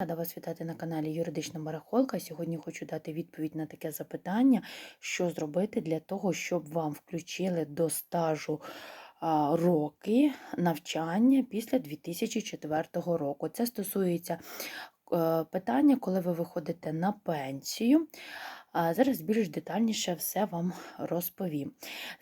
Рада вас вітати на каналі Юридична Барахолка. Сьогодні хочу дати відповідь на таке запитання, що зробити для того, щоб вам включили до стажу роки навчання після 2004 року. Це стосується е, питання, коли ви виходите на пенсію. Зараз більш детальніше все вам розповім.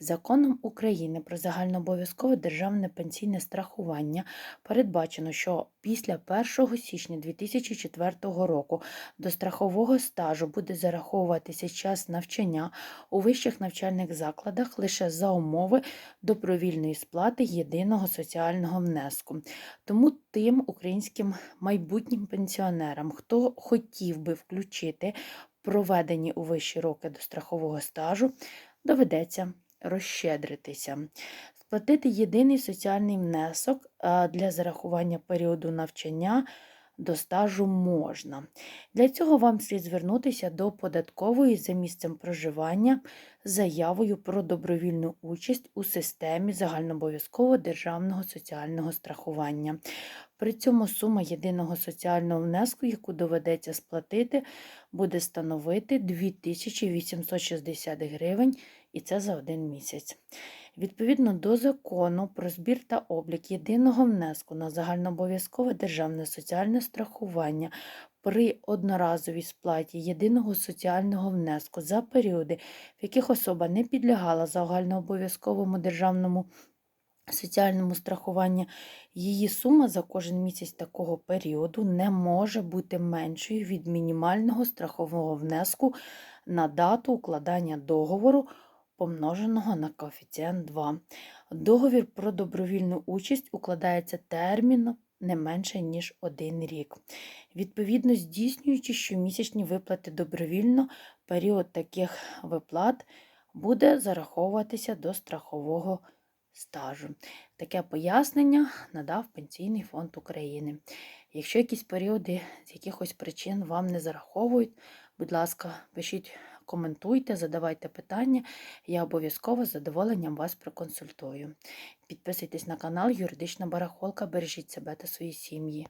Законом України про загальнообов'язкове державне пенсійне страхування передбачено, що після 1 січня 2004 року до страхового стажу буде зараховуватися час навчання у вищих навчальних закладах лише за умови добровільної сплати єдиного соціального внеску. Тому тим українським майбутнім пенсіонерам, хто хотів би включити проведені у вищі роки до страхового стажу, доведеться розщедритися. Сплатити єдиний соціальний внесок для зарахування періоду навчання до стажу можна. Для цього вам слід звернутися до податкової за місцем проживання з заявою про добровільну участь у системі загальнообов'язкового державного соціального страхування. При цьому сума єдиного соціального внеску, яку доведеться сплатити, буде становити 2860 гривень, і це за один місяць. Відповідно до закону про збір та облік єдиного внеску на загальнообов'язкове державне соціальне страхування при одноразовій сплаті єдиного соціального внеску за періоди, в яких особа не підлягала загальнообов'язковому державному соціальному страхуванню, її сума за кожен місяць такого періоду не може бути меншою від мінімального страхового внеску на дату укладання договору помноженого на коефіцієнт 2. Договір про добровільну участь укладається терміном не менше, ніж один рік. Відповідно, здійснюючи щомісячні виплати добровільно, період таких виплат буде зараховуватися до страхового стажу. Таке пояснення надав Пенсійний фонд України. Якщо якісь періоди з якихось причин вам не зараховують, будь ласка, пишіть, коментуйте, задавайте питання, я обов'язково з задоволенням вас проконсультую. Підписуйтесь на канал Юридична Барахолка, бережіть себе та свої сім'ї.